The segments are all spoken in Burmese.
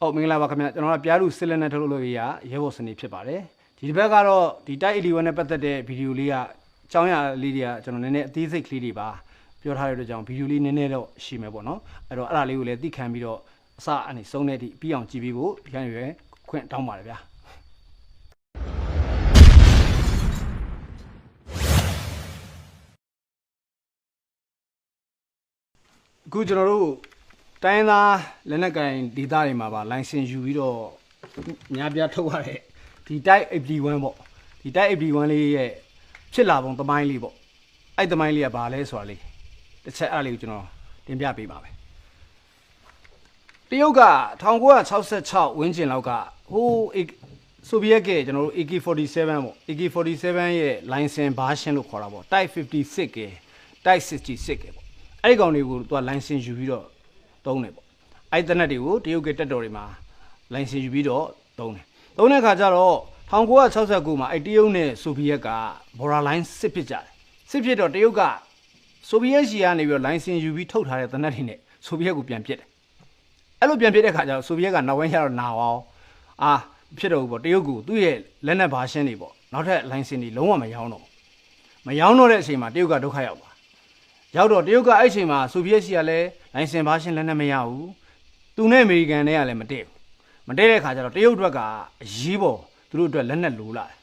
ဟုတ်မင်္ဂလာပါခင်ဗျကျွန်တော်ကပြားလူစစ်လက်နဲ့ထုတ်လုပ်လို့ရရဲဘော်စနေဖြစ်ပါတယ်ဒီတစ်ပတ်ကတော့ဒီတိုက်81နဲ့ပတ်သက်တဲ့ဗီဒီယိုလေးကအကြောင်းအရာလေးတွေကကျွန်တော်နည်းနည်းအသေးစိတ်ကလေးတွေပါပြောထားတဲ့အတွက်ကြောင့်ဗီဒီယိုလေးနည်းနည်းတော့ရှိမယ်ပေါ့နော်အဲ့တော့အဲ့ဒါလေးကိုလည်းသိခံပြီးတော့အစအနေဆုံးတဲ့ဒီပြီးအောင်ကြည့်ပြီးဖို့ဒီကနေ့ပဲခွင့်တောင်းပါတယ်ဗျာအခုကျွန်တော်တို့ တိုင်းရင်းသားလက်နက်ကင်ဒေသတွေမှာပါ license ယူပြီးတော့များပြားထုတ်ရတဲ့ဒီ type 81ပေါ့ဒီ type 81လေးရဲ့ဖြစ်လာပုံသမိုင်းလေးပေါ့အဲ့သမိုင်းလေးကဘာလဲဆိုတာလေးတစ်ချက်အဲ့ဒါလေးကိုကျွန်တော်တင်ပြပေးပါမယ်တရုတ်က1966ဝန်းကျင်လောက်ကဟိုးဆိုဗီယက်ကကျွန်တော်တို့ AK47 ပေါ့ AK47 ရဲ့ license version လို့ခေါ်တာပေါ့ type 56က type 66ကပေါ့အဲ့ဒီကောင်တွေကိုသူက license ယူပြီးတော့ သုံးတယ်ပေါ့အဲ့ဒီတနက်တွေကိုတရုတ်ကတက်တော်တွေမှာ license ယူပြီးတော့သုံးတယ်သုံးတဲ့အခါကျတော့1969မှာအဲ့တရုတ်နဲ့ဆိုဗီယက်က border line စစ်ဖြစ်ကြတယ်စစ်ဖြစ်တော့တရုတ်ကဆိုဗီယက်ရှီကနေပြီးတော့ license ယူပြီးထုတ်ထားတဲ့တနက်တွေနဲ့ဆိုဗီယက်ကိုပြန်ပစ်တယ်အဲ့လိုပြန်ပစ်တဲ့အခါကျတော့ဆိုဗီယက်ကနောက်ဝန်းကျတော့နာအောင်အာဖြစ်တော့ဘူးပေါ့တရုတ်ကသူ့ရဲ့လက်နက်ဘာရှင်းတွေပေါ့နောက်ထပ် license တွေလုံးဝမရောင်းတော့ဘူးမရောင်းတော့တဲ့အချိန်မှာတရုတ်ကဒုက္ခရောက်သွား ရောက်တော့တရုတ်ကအဲ့အချိန်မှာဆိုဗီယက်စီကလည်းလိုင်စင်ဘာရှင်းလက်နဲ့မရဘူးသူနဲ့အမေရိကန်နဲ့ကလည်းမတည့်ဘူးမတည့်တဲ့ခါကျတော့တရုတ်အတွက်ကအရေးပေါ်သူတို့အတွက်လက်နဲ့လိုလာတယ်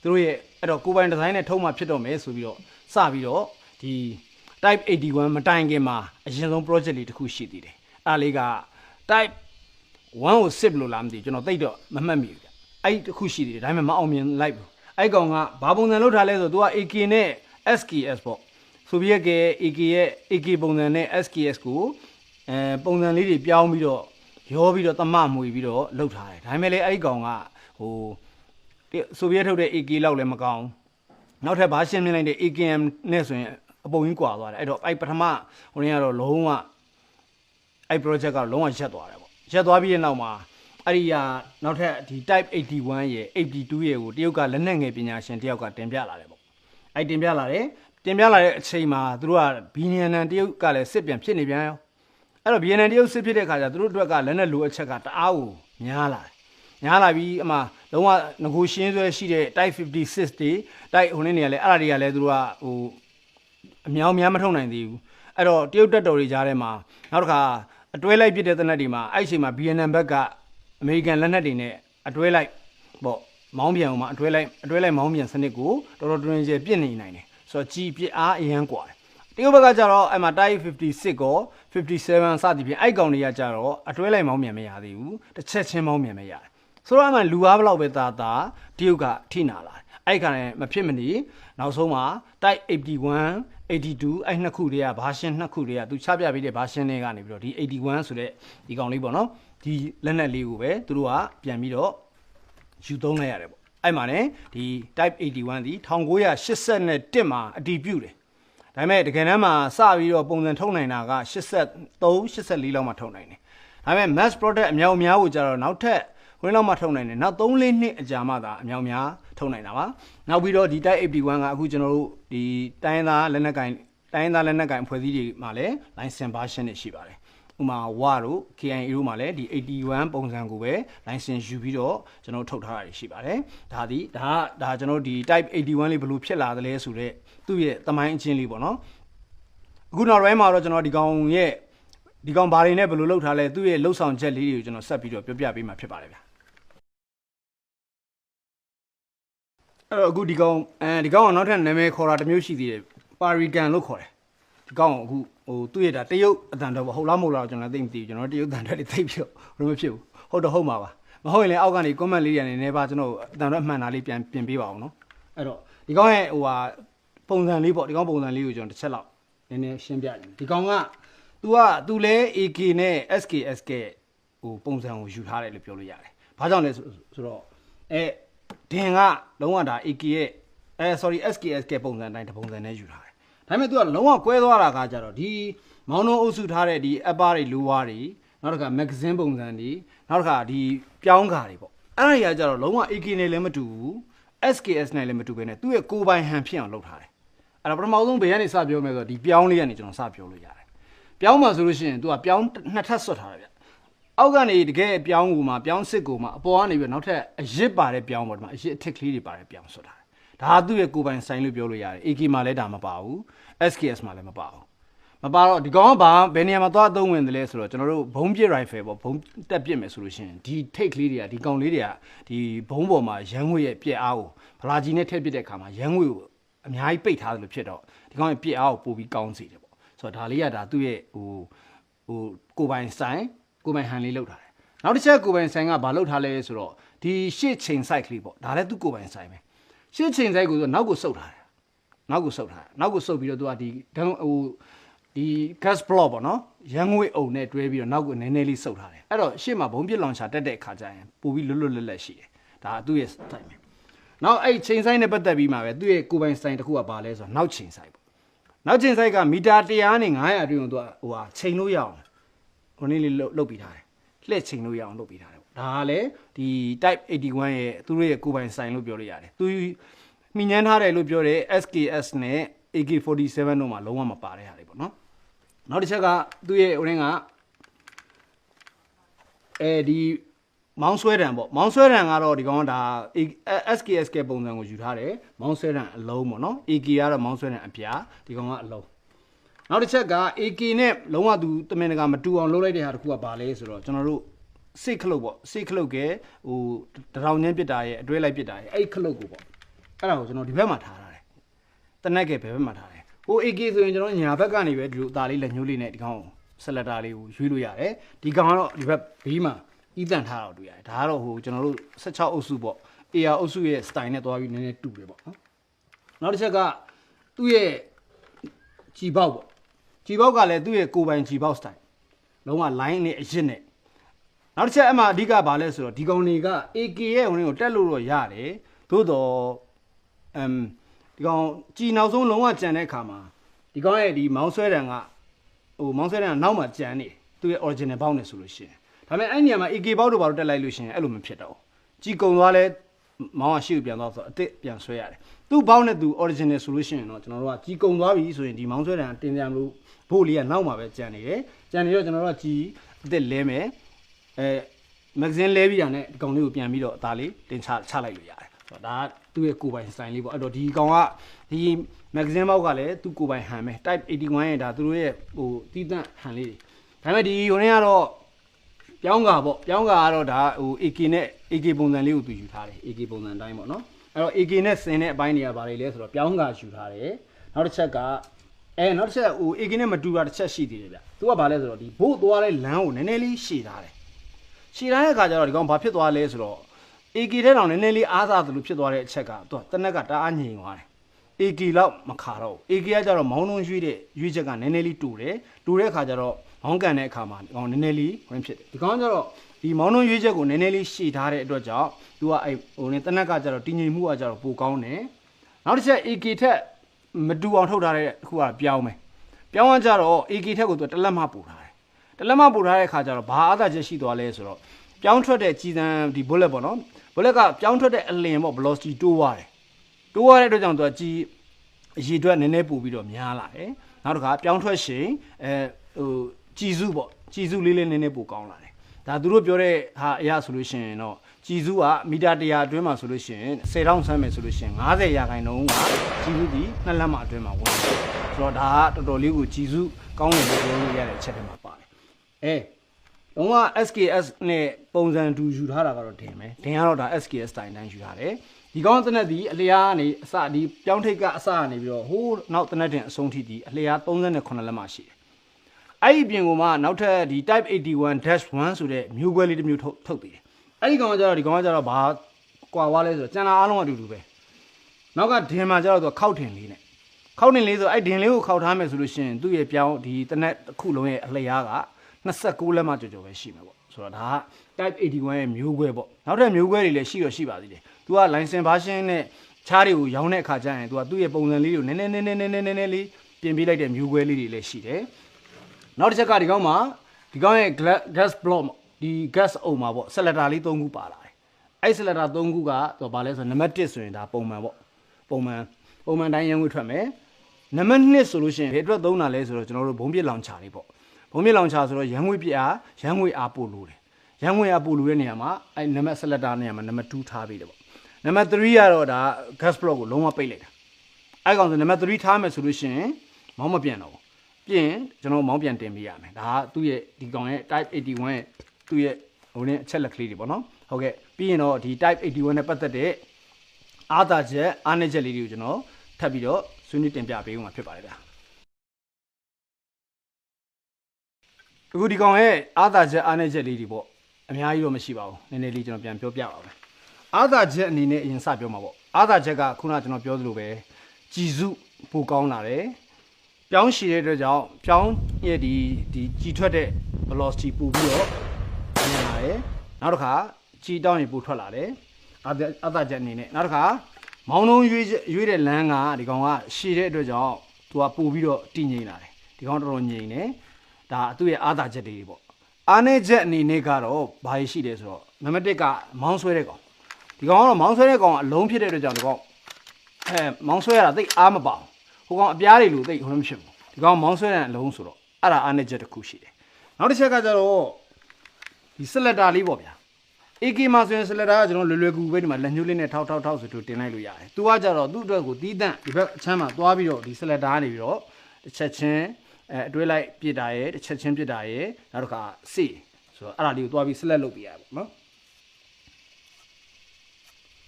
သူတို့ရဲ့အဲ့တော့ကိုယ်ပိုင်ဒီဇိုင်းနဲ့ထုံးမှဖြစ်တော့မယ်ဆိုပြီးတော့စပြီးတော့ဒီ type 81မတိုင်ခင်မှာအရင်ဆုံး project လေးတစ်ခုရှိသေးတယ်အဲ့ဒါလေးက type 1ကိုစစ်လို့လားမသိဘူးကျွန်တော်သိတော့မမှတ်မိဘူးဗျအဲ့ဒီတစ်ခုရှိသေးတယ်ဒါပေမဲ့မအောင်မြင်လိုက်ဘူးအဲ့ကောင်ကဘာပုံစံလုပ်ထားလဲဆိုတော့သူက AK နဲ့ SKS ပေါ့ ဆိုဗီယက်ကရဲ့ AK ရဲ့ AK ပုံစံနဲ့ SKS ကိုအဲပုံစံလေးတွေပြောင်းပြီးတော့ရောပြီးတော့တမမွေပြီးတော့လှုပ်ထားတယ်ဒါပေမဲ့လည်းအဲ့ဒီကောင်ကဟိုဆိုဗီယက်ထုတ်တဲ့ AK လောက်လည်းမကောင်းနောက်ထပ်ဘာရှင်းပြလိုက်တဲ့ AKM နဲ့ဆိုရင်အပုံကြီးကွာသွားတယ်အဲ့တော့အဲ့ပထမဟိုနေ့ကတော့လုံးဝအဲ့ project ကလုံးဝရက်သွားတယ်ပေါ့ရက်သွားပြီးတဲ့နောက်မှာအဲ့ဒီဟာနောက်ထပ်ဒီ type 81ရဲ့82ရဲ့ကိုတရုတ်ကလက်နက်ငယ်ပညာရှင်တယောက်ကတင်ပြလာတယ်ပေါ့အဲ့တင်ပြလာတယ် တင်ပြလာတဲ့အချိန်မှာသူတို့ကဘီနီယံနန်တရုတ်ကလည်းစစ်ပြန်ဖြစ်နေပြန်ရောအဲ့တော့ဘီယန်နန်တရုတ်စစ်ဖြစ်တဲ့ခါကျသူတို့အတွက်ကလည်းနဲ့လိုအပ်ချက်ကတအားကိုများလာတယ်များလာပြီးအမှလုံးဝငကိုရှင်းဆွဲရှိတဲ့ type 56တွေ type ဟိုနေ့နေရာလဲအဲ့ဒါတွေကလည်းသူတို့ကဟိုအများများမထုတ်နိုင်သေးဘူးအဲ့တော့တရုတ်တက်တော်တွေကြားထဲမှာနောက်တစ်ခါအတွဲလိုက်ပြစ်တဲ့သနက်တွေမှာအဲ့ဒီအချိန်မှာ BNN ဘက်ကအမေရိကန်လက်နက်တွေနဲ့အတွဲလိုက်ပေါ့မောင်းပြန်အောင်မှာအတွဲလိုက်အတွဲလိုက်မောင်းပြန်စနစ်ကိုတော်တော်တွင်ကျယ်ပြစ်နေနိုင်တယ် ဆိုတော့ကြီးပြစ်အားအရန်กว่าတယ်တရုတ်ဘက်ကကြတော့အဲ့မှာ type 56ကော57စသည်ဖြင့်အဲ့ကောင်တွေကကြတော့အတွဲလိုက်မောင်းပြန်မရသေးဘူးတစ်ချက်ချင်းမောင်းပြန်မရတယ်ဆိုတော့အမှလူအားဘလောက်ပဲသာသာတရုတ်ကထိနာလာတယ်အဲ့ခါနဲ့မဖြစ်မနေနောက်ဆုံးမှာ type 81 82အဲ့နှစ်ခုတည်းကဘာရှင်းနှစ်ခုတည်းကသူချပြပေးတဲ့ဘာရှင်းတွေကနေပြီးတော့ဒီ81ဆိုတဲ့ဒီကောင်လေးပေါ့နော်ဒီလက်နက်လေးကိုပဲသူတို့ကပြန်ပြီးတော့ယူသုံးလိုက်ရတယ်ပေါ့ အဲ့မှာ ਨੇ ဒီ type 81ဒီ1981မှာအတည်ပြုတယ်ဒါပေမဲ့တကယ်တမ်းမှာစပြီးတော့ပုံစံထုတ်နိုင်တာက83 84လောက်မှထုတ်နိုင်တယ်ဒါပေမဲ့ mass product အများအများကိုကြတော့နောက်ထပ်ဝင်းလောက်မှထုတ်နိုင်တယ်နောက်3လေးနှစ်အကြာမှသာအများအများထုတ်နိုင်တာပါနောက်ပြီးတော့ဒီ type 81ကအခုကျွန်တော်တို့ဒီတိုင်းရင်းသားလက်နက်ကင်တိုင်းရင်းသားလက်နက်ကင်အဖွဲ့အစည်းတွေမှာလည်း license version တွေရှိပါတယ် ဥမာဝါတို့ KIA တို့မှာလည်းဒီ81ပုံစံကိုပဲ license ယူပြီးတော့ကျွန်တော်ထုတ်ထားတာရှိပါတယ်ဒါဒီဒါကဒါကျွန်တော်ဒီ type 81လေးဘယ်လိုဖြစ်လာသလဲဆိုတော့သူ့ရဲ့သမိုင်းအချင်းလေးပေါ့နော်အခုနောက်ပိုင်းမှာတော့ကျွန်တော်ဒီကောင်ရဲ့ဒီကောင်ဘာတွေနဲ့ဘယ်လိုလုပ်ထားလဲသူ့ရဲ့လှုပ်ဆောင်ချက်လေးတွေကိုကျွန်တော်ဆက်ပြီးတော့ပြောပြပေးမှာဖြစ်ပါတယ်ဗျာအဲ့တော့အခုဒီကောင်အဲဒီကောင်ကနောက်ထပ်နာမည်ခေါ်တာတစ်မျိုးရှိသေးတယ်ပါရီကန်လို့ခေါ်တယ် ဒီကောင်ကအခုဟိုသူ့ရဲ့ဒါတရုတ်အတန်တော့ပေါ့ဟုတ်လားမဟုတ်လားကျွန်တော်သိမသိဘူးကျွန်တော်တရုတ်တန်တက်တွေသိပြီးတော့ဘယ်လိုမဖြစ်ဘူးဟုတ်တော့ဟုတ်မှာပါမဟုတ်ရင်လည်းအောက်ကနေ comment လေးတွေနေနေပါကျွန်တော်အတန်တော့မှန်တာလေးပြန်ပြင်ပေးပါအောင်နော်အဲ့တော့ဒီကောင်ရဲ့ဟိုဟာပုံစံလေးပေါ့ဒီကောင်ပုံစံလေးကိုကျွန်တော်တစ်ချက်လောက်နည်းနည်းရှင်းပြတယ်ဒီကောင်က तू က तू လဲ AK နဲ့ SKSK ဟိုပုံစံကိုယူထားတယ်လို့ပြောလို့ရတယ်ဘာကြောင့်လဲဆိုဆိုတော့အဲဒင်ကလုံးဝဒါ AK ရဲ့အဲ sorry SKSK ပုံစံအတိုင်းတစ်ပုံစံနဲ့ယူထားတယ် ဒါပေမဲ့ तू ကလုံးဝကွဲသွားတာကကြတော့ဒီမောင်းနှုံးအုပ်စုထားတဲ့ဒီ upper တွေ lower တွေနောက်တစ်ခါ magazine ပုံစံတွေနောက်တစ်ခါဒီပြောင်းကာတွေပေါ့အဲ့ဒါကြီးကကြတော့လုံးဝ AK နဲ့လည်းမတူဘူး SKS နဲ့လည်းမတူဘဲနဲ့သူ့ရဲ့ကိုယ်ပိုင်ဟန်ဖြစ်အောင်လုပ်ထားတယ်အဲ့တော့ပထမဆုံးဘယ်ကနေစပြောမယ်ဆိုတော့ဒီပြောင်းလေးကနေကျွန်တော်စပြောလို့ရတယ်ပြောင်းမှာဆိုလို့ရှိရင် तू ကပြောင်းနှစ်ထပ်ဆွတ်ထားတယ်ဗျအောက်ကနေတကယ်ပြောင်းကူမှာပြောင်းစစ်ကူမှာအပေါ်ကနေပြီးတော့နောက်ထပ်အရစ်ပါတဲ့ပြောင်းပေါ့ဒီမှာအရစ်အထက်ကလေးတွေပါတဲ့ပြောင်းဆိုတာ ဒါကသူ့ရဲ့ကိုယ်ပိုင်ဆိုင်လို့ပြောလို့ရတယ် AK မှာလည်းဒါမပါဘူး SKS မှာလည်းမပါဘူးမပါတော့ဒီကောင်ကဘာဘယ်နေရာမှာသွားအသုံးဝင်တယ်လဲဆိုတော့ကျွန်တော်တို့ဘုံပစ် rifle ပေါ့ဘုံတက်ပစ်မယ်ဆိုလို့ရှိရင်ဒီ take လေးတွေကဒီကောင်လေးတွေကဒီဘုံပေါ်မှာရန်ငွေရဲ့ပြက်အားကိုဗလာကြီးနဲ့ထည့်ပစ်တဲ့အခါမှာရန်ငွေကိုအများကြီးပိတ်ထားတယ်လို့ဖြစ်တော့ဒီကောင်ရဲ့ပြက်အားကိုပို့ပြီးကောင်းစေတယ်ပေါ့ဆိုတော့ဒါလေးကဒါသူ့ရဲ့ဟိုဟိုကိုယ်ပိုင်ဆိုင်ကိုယ်ပိုင်ဟန်လေးလောက်ထားတယ်နောက်တစ်ချက်ကိုယ်ပိုင်ဆိုင်ကဘာလောက်ထားလဲဆိုတော့ဒီရှေ့ချိန် site ကလေးပေါ့ဒါလည်းသူ့ကိုယ်ပိုင်ဆိုင်ပဲ ရှေ့ချိန် site ကိုဆိုနောက်ကိုစုပ်ထားတယ်နောက်ကိုဆုပ်ထားတယ်နောက်ကိုဆုပ်ပြီးတော့သူကဒီဒန်းဟိုဒီ gas block ပေါ့နော်ရန်ငွေအုံနဲ့တွဲပြီးတော့နောက်ကိုနည်းနည်းလေးဆုပ်ထားတယ်အဲ့တော့ရှေ့မှာဘုံပြစ်လောင်ချာတက်တဲ့အခါကျရင်ပို့ပြီးလွတ်လွတ်လပ်လပ်ရှိတယ်ဒါကသူ့ရဲ့ style ပဲနောက်အဲ့ချိန်ဆိုင်နဲ့ပတ်သက်ပြီးမှပဲသူ့ရဲ့ကိုယ်ပိုင်ဆိုင်တစ်ခုကပါလဲဆိုတော့နောက်ချိန်ဆိုင်ပေါ့နောက်ချိန်ဆိုင်ကမီတာ100နဲ့900အတွင်းကိုသူကဟိုဟာချိန်လို့ရအောင်ဟိုနေ့လေးလုတ်ပြီးထားတယ်လှည့်ချိန်လို့ရအောင်လုတ်ပြီးထားတယ်ပေါ့ ဒါကလည်းဒီ type 81ရဲ့သူတို့ရဲ့ကိုယ်ပိုင်ဆိုင်လို့ပြောလို့ရတယ်သူမိညမ်းထားတယ်လို့ပြောတယ် SKS နဲ့ AK47 တို့မှာလုံးဝမပါတဲ့ဟာတွေပေါ့နော်နောက်တစ်ချက်ကသူ့ရဲ့ဟိုရင်းကအဲဒီမောင်းဆွဲတံပေါ့မောင်းဆွဲတံကတော့ဒီကောင်ကဒါ SKS ကပုံစံကိုယူထားတယ်မောင်းဆွဲတံအလုံးပေါ့နော် AK ကတော့မောင်းဆွဲတံအပြာဒီကောင်ကအလုံးနောက်တစ်ချက်က AK နဲ့လုံးဝသူတမင်တကာမတူအောင်လုပ်လိုက်တဲ့ဟာတစ်ခုကဘာလဲဆိုတော့ကျွန်တော်တို့ စိတ်ခလုတ်ပေါ့စိတ်ခလုတ်ကဟိုတရောင်ချင်းပစ်တာရဲ့အတွဲလိုက်ပစ်တာရဲ့အဲ့ဒီခလုတ်ကိုပေါ့အဲ့ဒါကိုကျွန်တော်ဒီဘက်မှာထားထားတယ်တနက်ကဘယ်ဘက်မှာထားတယ်ဟို AK ဆိုရင်ကျွန်တော်ညာဘက်ကနေပဲဒီလိုအသားလေးလက်ညှိုးလေးနဲ့ဒီကောင်ဆက်လက်တာလေးကိုရွေးလို့ရတယ်ဒီကောင်ကတော့ဒီဘက်ဘေးမှာဤတန်ထားတော့တွေ့ရတယ်ဒါကတော့ဟိုကျွန်တော်တို့16အုပ်စုပေါ့ AR အုပ်စုရဲ့ style နဲ့သွားပြီးနည်းနည်းတူတယ်ပေါ့နော်နောက်တစ်ချက်ကသူ့ရဲ့ကြည်ပေါက်ပေါ့ကြည်ပေါက်ကလည်းသူ့ရဲ့ကိုယ်ပိုင်ကြည်ပေါက် style လုံးဝ line နဲ့အရစ်နဲ့ နောက်တစ်ချက်အမှအဓိကဘာလဲဆိုတော့ဒီကောင်တွေက AK ရဲ့ဝင်ကိုတက်လို့တော့ရတယ်သို့တော့အမ်ဒီကောင်ကြည်နောက်ဆုံးလုံးဝကြံတဲ့အခါမှာဒီကောင်ရဲ့ဒီမောင်းဆွဲတံကဟိုမောင်းဆွဲတံကနောက်မှကြံနေသူ့ရဲ့ original ပေါက်နေဆိုလို့ရှိရင်ဒါပေမဲ့အဲ့ဒီနေရာမှာ AK ပေါက်တို့ဘာလို့တက်လိုက်လို့ရှိရင်အဲ့လိုမဖြစ်တော့ဘူးကြည်ကုံသွားလဲမောင်းကရှေ့ကိုပြန်သွားဆိုတော့အစ်စ်ပြန်ဆွဲရတယ်သူ့ပေါက်နဲ့သူ original ဆိုလို့ရှိရင်တော့ကျွန်တော်တို့ကကြည်ကုံသွားပြီဆိုရင်ဒီမောင်းဆွဲတံတင်ပြန်လို့ဘို့လေးကနောက်မှာပဲကြံနေတယ်ကြံနေတော့ကျွန်တော်တို့ကကြည်အစ်စ်လဲမယ် အဲမဂဇင်းလဲပြီးတာနဲ့ဒီကောင်လေးကိုပြန်ပြီးတော့အသားလေးတင်ချချလိုက်လို့ရတယ်ဆိုတော့ဒါကသူ့ရဲ့ကိုယ်ပိုင်စတိုင်လေးပေါ့အဲ့တော့ဒီကောင်ကဒီမဂဇင်းဘောက်ကလည်းသူ့ကိုယ်ပိုင်ဟန်ပဲ type 81ရဲ့ဒါသူတို့ရဲ့ဟိုတီးတန့်ဟန်လေးတွေဒါပေမဲ့ဒီဟိုနေ့ကတော့ပြောင်းကာပေါ့ပြောင်းကာကတော့ဒါဟို AK နဲ့ AK ပုံစံလေးကိုသူယူထားတယ် AK ပုံစံအတိုင်းပေါ့နော်အဲ့တော့ AK နဲ့ဆင်တဲ့အပိုင်းတွေကဘာတွေလဲဆိုတော့ပြောင်းကာယူထားတယ်နောက်တစ်ချက်ကအဲနောက်တစ်ချက်ဟို AK နဲ့မတူတာတစ်ချက်ရှိသေးတယ်ဗျသူကဘာလဲဆိုတော့ဒီဘို့သွားတဲ့လမ်းကိုနည်းနည်းလေးရှည်ထားတယ် ရှည်ထားတဲ့အခါကျတော့ဒီကောင်ဘာဖြစ်သွားလဲဆိုတော့ AK ထဲတောင်နည်းနည်းလေးအားသာသလိုဖြစ်သွားတဲ့အချက်ကသူကတနက်ကတအားငြိမ်သွားတယ် AK လောက်မခါတော့ဘူး AK ကကြတော့မောင်းလုံးရွေးတဲ့ရွေးချက်ကနည်းနည်းလေးတူတယ်တူတဲ့အခါကျတော့မောင်းကန်တဲ့အခါမှာဒီကောင်နည်းနည်းလေးဝင်ဖြစ်တယ်ဒီကောင်ကျတော့ဒီမောင်းလုံးရွေးချက်ကိုနည်းနည်းလေးရှည်ထားတဲ့အတွက်ကြောင့်သူကအဲ့ဟိုနေတနက်ကကြတော့တည်ငြိမ်မှုကကြတော့ပိုကောင်းတယ်နောက်တစ်ချက် AK ထက်မတူအောင်ထုတ်ထားတဲ့အခုကပြောင်းမယ်ပြောင်းကကြတော့ AK ထက်ကိုသူတလက်မပို့ထား တယ်တလက်မပို့ထားတဲ့အခါကျတော့ဘာအားသာချက်ရှိသွားလဲဆိုတော့ပြောင်းထွက်တဲ့ကြီးစံဒီ bullet ပေါ့နော် bullet ကပြောင်းထွက်တဲ့အလင်ပေါ့ velocity တိုးသွားတယ်တိုးသွားတဲ့အတွက်ကြောင့်သူကကြီးအရေအတွက်နည်းနည်းပို့ပြီးတော့များလာတယ်နောက်တစ်ခါပြောင်းထွက်ရှင်အဲဟိုကြည်စုပေါ့ကြည်စုလေးလေးနည်းနည်းပိုကောင်းလာတယ်ဒါသူတို့ပြောတဲ့ဟာအရာဆိုလို့ရှိရင်တော့ကြည်စုကမီတာ100အတွင်းမှာဆိုလို့ရှိရင်10,000ဆန်းမယ်ဆိုလို့ရှိရင်90ရာခိုင်နှုန်းကကြည်စုဒီနှစ်လက်မအတွင်းမှာဝင်တယ်ဆိုတော့ဒါကတော်တော်လေးကိုကြည်စုကောင်းတယ်လို့ပြောလို့ရတဲ့အချက်တွေမှာပါတယ် အဲလုံးဝ SKS နဲ့ပုံစံတူယူထားတာကတော့ဒင်ပဲဒင်ကတော့ဒါ SKS တိုင်းတိုင်းယူထားတယ်ဒီကောင်းသနက်ဒီအလျားကနေအစဒီပြောင်းထိတ်ကအစကနေပြီးတော့ဟိုးနောက်သနက်တင်အဆုံးထိဒီအလျား38လက်မှရှိတယ်အဲ့ဒီပြင်ကိုမှနောက်ထပ်ဒီ type 81-1ဆိုတဲ့မျိုးခွဲလေးတစ်မျိုးထုတ်ထုတ်သေးတယ်အဲ့ဒီကောင်ကကျတော့ဒီကောင်ကကျတော့ဘာကွာဝါလဲဆိုတော့ကျန်တာအားလုံးအတူတူပဲနောက်ကဒင်မှာကျတော့သူခောက်ထင်လေးနဲ့ခောက်ထင်လေးဆိုအဲ့ဒင်လေးကိုခောက်ထားမယ်ဆိုလို့ရှိရင်သူ့ရဲ့ပြောင်းဒီတနက်တစ်ခုလုံးရဲ့အလျားက 29လက်မှကြော်ကြော်ပဲရှိမှာပေါ့ဆိုတော့ဒါက type 81ရဲ့မျိုးခွဲပေါ့နောက်ထပ်မျိုးခွဲတွေလည်းရှိတော့ရှိပါသေးတယ်သူက license version နဲ့ချားတွေကိုရောင်းတဲ့အခါကျရင်သူကသူ့ရဲ့ပုံစံလေးတွေကိုနည်းနည်းနည်းနည်းနည်းနည်းနည်းနည်းလေးပြင်ပေးလိုက်တဲ့မျိုးခွဲလေးတွေလည်းရှိတယ်နောက်တစ်ချက်ကဒီကောင်မှာဒီကောင်ရဲ့ gas block ဒီ gas အုံမှာပေါ့ cylinder လေး၃ခုပါလာတယ်အဲ့ cylinder ၃ခုကသူဘာလဲဆိုတော့နံပါတ်1ဆိုရင်ဒါပုံမှန်ပေါ့ပုံမှန်ပုံမှန်တိုင်းရန်ဝေးထွက်မယ်နံပါတ်2ဆိုလို့ရှိရင်ဘယ်အတွက်သုံးတာလဲဆိုတော့ကျွန်တော်တို့ဘုံပြစ်လောင်ချာလေးပေါ့ ဘုံပြစ်လောင်ချာဆိုတော့ရန်ငွေပြအားရန်ငွေအားပို့လို့တယ်ရန်ဝင်အပူလူတဲ့နေရာမှာအဲ့နံပါတ် selector နေရာမှာနံပါတ်2ထားပေးတယ်ပေါ့နံပါတ်3ကတော့ဒါ gas block ကိုလုံးဝပိတ်လိုက်တာအဲ့ကောင်ဆိုနံပါတ်3ထားမယ်ဆိုလို့ရှိရင်မောင်းမပြန်တော့ဘူးပြင်ကျွန်တော်မောင်းပြန်တင်ပေးရမယ်ဒါကသူ့ရဲ့ဒီကောင်ရဲ့ type 81ရဲ့သူ့ရဲ့ဟိုနဲ့အချက်လက်ကလေးတွေပေါ့နော်ဟုတ်ကဲ့ပြီးရင်တော့ဒီ type 81နဲ့ပတ်သက်တဲ့အားသာချက်အားနည်းချက်လေးတွေကိုကျွန်တော်ထပ်ပြီးတော့ဆွေးနွေးတင်ပြပေးဦးမှာဖြစ်ပါတယ်ဗျာ အခုဒီကောင်ရဲ့အာသာချက်အားနည်းချက်လေးတွေပေါ့အများကြီးတော့မရှိပါဘူးနည်းနည်းလေးကျွန်တော်ပြန်ပြောပြပါမယ်အာသာချက်အနေနဲ့အရင်စပြောမှာပေါ့အာသာချက်ကခုနကကျွန်တော်ပြောသလိုပဲကြည်စုပိုကောင်းလာတယ်ပြောင်းရှည်တဲ့အတွက်ကြောင့်ပြောင်းရဲ့ဒီဒီကြည်ထွက်တဲ့ velocity ပို့ပြီးတော့ညံလာတယ်နောက်တစ်ခါကြည်တောင်းရင်ပို့ထွက်လာတယ်အာသာအာသာချက်အနေနဲ့နောက်တစ်ခါမောင်းလုံးရွေးချက်ရွေးတဲ့လမ်းကဒီကောင်ကရှည်တဲ့အတွက်ကြောင့်သူကပို့ပြီးတော့တည်ငြိမ်လာတယ်ဒီကောင်တော်တော်ငြိမ်တယ် ဒါသူ့ရဲ့အာသာချက်တွေပေါ့အားနေချက်အနေနဲ့ကတော့ဘာရှိတယ်ဆိုတော့နံပါတ်1ကမောင်းဆွဲတဲ့ကောင်ဒီကောင်ကတော့မောင်းဆွဲတဲ့ကောင်ကအလုံးဖြစ်တဲ့အတွက်ကြောင့်ဒီကောင်အဲမောင်းဆွဲရတာသိပ်အားမပါဘူးဟိုကောင်အပြားတွေလို့သိပ်ဟိုမဖြစ်ဘူးဒီကောင်မောင်းဆွဲတဲ့အလုံးဆိုတော့အဲ့ဒါအားနေချက်တစ်ခုရှိတယ်နောက်တစ်ချက်ကကျတော့ဒီစလက်တာလေးပေါ့ဗျာ AK မှာဆိုရင်စလက်တာကကျွန်တော်လွယ်လွယ်ကူကူပဲဒီမှာလက်ညှိုးလေးနဲ့ထောက်ထောက်ထောက်ဆိုသူတင်လိုက်လို့ရတယ်။သူကကြတော့သူ့အတွက်ကိုတီးတန့်ဒီဘက်အချမ်းမှာသွားပြီးတော့ဒီစလက်တာကနေပြီးတော့တစ်ချက်ချင်း အဲအတွဲလိုက်ပြစ်တာရဲ့တစ်ချက်ချင်းပြစ်တာရဲ့နောက်တစ်ခါစေဆိုတော့အဲ့ဒါလေးကိုသွားပြီးစလက်လုပ်ပြရပါပေါ့နော်။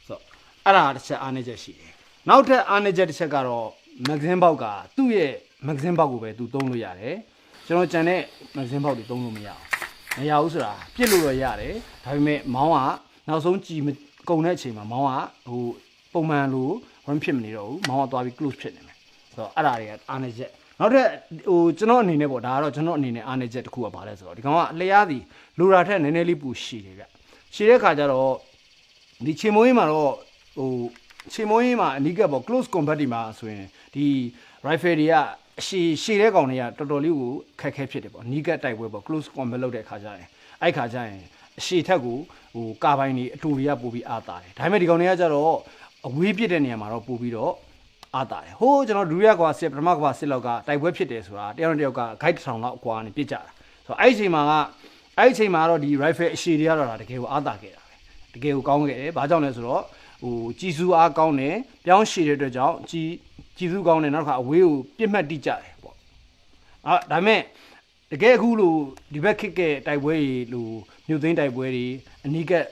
ဆိုတော့အဲ့ဒါတစ်ချက်အားနေချက်ရှိတယ်။နောက်ထပ်အားနေချက်တစ်ချက်ကတော့ magazine ဘောက်ကသူ့ရဲ့ magazine ဘောက်ကိုပဲသူသုံးလို့ရတယ်။ကျွန်တော်ကြံတဲ့ magazine ဘောက်တွေသုံးလို့မရအောင်။မရဘူးဆိုတာပြစ်လို့တော့ရတယ်ဒါပေမဲ့မောင်းကနောက်ဆုံးကြည်မကုန်တဲ့အချိန်မှာမောင်းကဟိုပုံမှန်လိုဘာမှဖြစ်မနေတော့ဘူးမောင်းကသွားပြီး close ဖြစ်နေမယ်ဆိုတော့အဲ့ဒါတွေကအားနေချက် နောက်ထပ်ဟိုကျွန်တော်အနေနဲ့ပေါ့ဒါကတော့ကျွန်တော်အနေနဲ့အားနေချက်တစ်ခုကပါလဲဆိုတော့ဒီကောင်ကအလျားသည်လိုရာထက်နည်းနည်းလေးပူရှည်တယ်ဗျရှည်တဲ့ခါကျတော့ဒီချေမိုးကြီးမှာတော့ဟိုချေမိုးကြီးမှာအနီးကပ်ပေါ့ close combat ဒီမှာဆိုရင်ဒီ rifle တွေကအရှည်ရှည်တဲ့ကောင်တွေကတော်တော်လေးကိုခက်ခဲဖြစ်တယ်ပေါ့နီးကပ်တိုက်ပွဲပေါ့ close combat လုပ်တဲ့ခါကျရင်အဲ့ခါကျရင်အရှည်ထက်ကိုဟိုကာပိုင်းတွေအတူတွေကပို့ပြီးအားတာတယ်ဒါပေမဲ့ဒီကောင်တွေကကျတော့အဝေးပြစ်တဲ့နေရာမှာတော့ပို့ပြီးတော့ အားတာတယ်ဟိုးကျွန်တော်ဒုတိယကွာစစ်ပထမကွာစစ်လောက်ကတိုက်ပွဲဖြစ်တယ်ဆိုတာတယောက်နဲ့တယောက်က guide ထောင်လောက်အကွာနေပြစ်ကြတာဆိုတော့အဲ့ဒီအချိန်မှာကအဲ့ဒီအချိန်မှာတော့ဒီ rifle အရှည်တွေကတော့ဒါတကယ်ကိုအားတာခဲ့တာပဲတကယ်ကိုကောင်းခဲ့တယ်ဘာကြောင့်လဲဆိုတော့ဟိုကြည်စုအားကောင်းတယ်ပြောင်းရှည်တဲ့အတွက်ကြောင့်ကြည်ကြည်စုကောင်းတယ်နောက်တစ်ခါအဝေးကိုပြစ်မှတ်တိကြတယ်ပေါ့အာဒါပေမဲ့တကယ်အခုလို့ဒီဘက်ခစ်ကဲတိုက်ပွဲတွေလို့မြို့သိမ်းတိုက်ပွဲတွေအနီးကပ်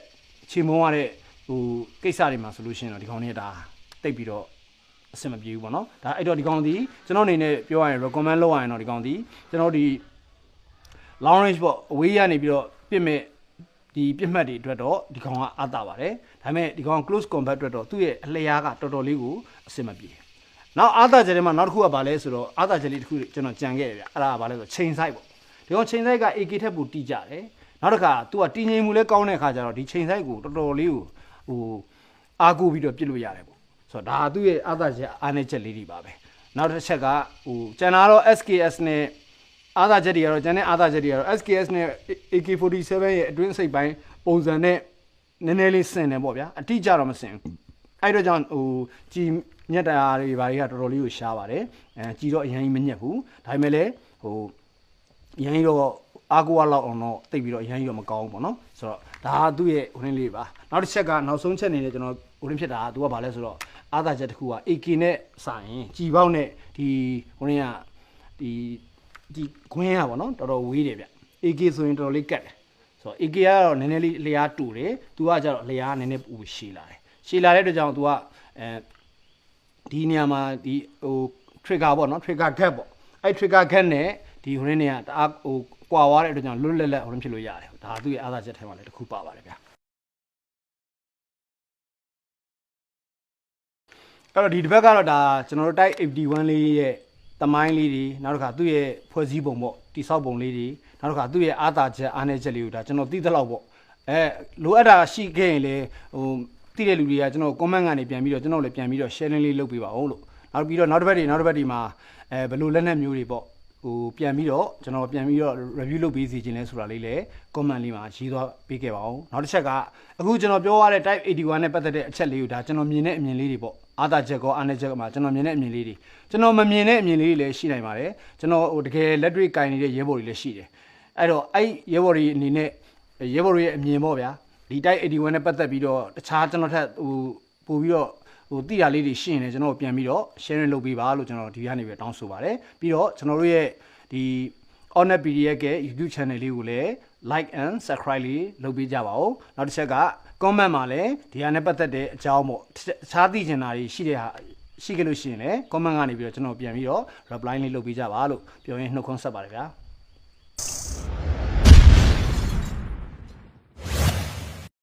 ချေမုံရတဲ့ဟိုကိစ္စတွေမှာဆိုလို့ရှိရင်တော့ဒီကောင်တွေကဒါတိတ်ပြီးတော့ အဆင်မပြေဘူးပေါ့နော်ဒါအဲ့တော့ဒီကောင်ဒီကျွန်တော်အနေနဲ့ပြောရရင် recommend လုပ်ရရင်တော့ဒီကောင်ဒီကျွန်တော်ဒီ long range ပေါ့အဝေးရနေပြီးတော့ပြစ်မဲ့ဒီပြစ်မှတ်တွေအတွက်တော့ဒီကောင်ကအသာပါတယ်ဒါပေမဲ့ဒီကောင် close combat အတွက်တော့သူ့ရဲ့အလျားကတော်တော်လေးကိုအဆင်မပြေဘူးနောက်အာသာချက်ထဲမှာနောက်တစ်ခုကဘာလဲဆိုတော့အာသာချက်လေးတစ်ခုကျွန်တော်ကြံခဲ့တယ်ဗျအဲ့ဒါကဘာလဲဆိုတော့ချိန်ဆိုင်ပေါ့ဒီကောင်ချိန်ဆိုင်က AK ထက်ပိုတီးကြတယ်နောက်တစ်ခါ तू ကတည်ငြိမ်မှုလဲကောင်းတဲ့အခါကျတော့ဒီချိန်ဆိုင်ကိုတော်တော်လေးကိုဟိုအားကိုးပြီးတော့ပြစ်လို့ရတယ်ပေါ့ ဆိုတော့ဒါကသူ့ရဲ့အာသာချက်အားနေချက်လေးတွေပါပဲနောက်တစ်ချက်ကဟိုကျန်တာတော့ SKS နဲ့အာသာချက်တွေကတော့ကျန်တဲ့အာသာချက်တွေကတော့ SKS နဲ့ AK47 ရဲ့အတွင်းစိတ်ပိုင်းပုံစံနဲ့နည်းနည်းလေးဆင်တယ်ပေါ့ဗျာအတိအကျတော့မဆင်ဘူးအဲ့တော့ကြောင့်ဟိုကြည်ညက်တာတွေဘာတွေကတော်တော်လေးကိုရှားပါတယ်အဲကြည်တော့အရင်ကြီးမညက်ဘူးဒါပေမဲ့လည်းဟိုအရင်ကြီးတော့အာကိုဝါလောက်အောင်တော့တိတ်ပြီးတော့အရင်ကြီးတော့မကောင်းဘူးပေါ့နော်ဆိုတော့ဒါကသူ့ရဲ့ဟိုရင်းလေးပါနောက်တစ်ချက်ကနောက်ဆုံးချက်အနေနဲ့ကျွန်တော်ဟိုရင်းဖြစ်တာကသူကဘာလဲဆိုတော့ အာသာချက်တစ်ခုက AK နဲ့စာရင်ကြည်ပေါက်နဲ့ဒီဟိုရင်းကဒီဒီခွင်းရပါတော့တော်တော်ဝေးတယ်ဗျ AK ဆိုရင်တော်တော်လေးကတ်တယ်ဆိုတော့ AK ကတော့နည်းနည်းလေးလျားတူတယ်သူကကျတော့လျားနည်းနည်းပူရှည်လာတယ်ရှည်လာတဲ့အတွက်ကြောင့်သူကအဲဒီနေရာမှာဒီဟို trigger ပေါ့နော် trigger gap ပေါ့အဲ့ trigger gap နဲ့ဒီဟိုရင်းနေကတအားဟိုကွာသွားတဲ့အတွက်ကြောင့်လွတ်လပ်လပ်ဟိုရင်းဖြစ်လို့ရတယ်ဒါသူ့ရဲ့အားသာချက်ထဲမှာလည်းတစ်ခုပါပါတယ်ဗျာ အဲ့တော့ဒီတစ်ဘက်ကတော့ဒါကျွန်တော်တို့ type 81လေးရဲ့တမိုင်းလေးတွေနောက်တစ်ခါသူ့ရဲ့ဖွဲ့စည်းပုံပေါ့တိဆောက်ပုံလေးတွေနောက်တစ်ခါသူ့ရဲ့အားသာချက်အားနည်းချက်လေးကိုဒါကျွန်တော်သိသလောက်ပေါ့အဲလိုအပ်တာရှိခဲ့ရင်လေဟိုသိတဲ့လူတွေကကျွန်တော် comment ကနေပြန်ပြီးတော့ကျွန်တော်လည်းပြန်ပြီးတော့ sharing လေးလုပ်ပေးပါဦးလို့နောက်ပြီးတော့နောက်တစ်ပတ်တွေနောက်တစ်ပတ်တွေမှာအဲဘယ်လိုလက်နက်မျိုးတွေပေါ့ဟိုပြန်ပြီးတော့ကျွန်တော်ပြန်ပြီးတော့ review လုပ်ပေးစီခြင်းလဲဆိုတာလေးလည်း comment လေးမှာရေးသွားပေးခဲ့ပါဦးနောက်တစ်ချက်ကအခုကျွန်တော်ပြောရတဲ့ type 81နဲ့ပတ်သက်တဲ့အချက်လေးကိုဒါကျွန်တော်မြင်တဲ့အမြင်လေးတွေပေါ့ အာသာချက်ကောအာနေချက်ကမှာကျွန်တော်မြင်တဲ့အမြင်လေးတွေကျွန်တော်မမြင်တဲ့အမြင်လေးတွေလည်းရှိနိုင်ပါတယ်ကျွန်တော်ဟိုတကယ်လက်တွေ့ကင်နေတဲ့ရဲဘော်တွေလည်းရှိတယ်အဲ့တော့အဲ့ရဲဘော်တွေအနေနဲ့ရဲဘော်တွေရဲ့အမြင်ပေါ့ဗျာဒီတိုက်81နဲ့ပတ်သက်ပြီးတော့တခြားကျွန်တော်ထက်ဟိုပို့ပြီးတော့ဟိုတိရလေးတွေရှိရင်လည်းကျွန်တော်တို့ပြန်ပြီးတော့ sharing လုပ်ပေးပါလို့ကျွန်တော်ဒီကနေပဲတောင်းဆိုပါတယ်ပြီးတော့ကျွန်တော်တို့ရဲ့ဒီ Honor PDF ရဲ့ YouTube channel လေးကိုလည်း like and subscribe လေးလုပ်ပေးကြပါဦးနောက်တစ်ချက်က comment မှာလည်းဒီဟာနဲ့ပတ်သက်တဲ့အကြောင်းပေါ့တခြားသိချင်တာတွေရှိတဲ့ဟာရှိကြလို့ရှိရင်လည်း comment ကနေပြီးတော့ကျွန်တော်ပြန်ပြီးတော့ reply လေးလုပ်ပေးကြပါလို့ပြောရင်းနှုတ်ခွန်းဆက်ပါတယ်ဗျာ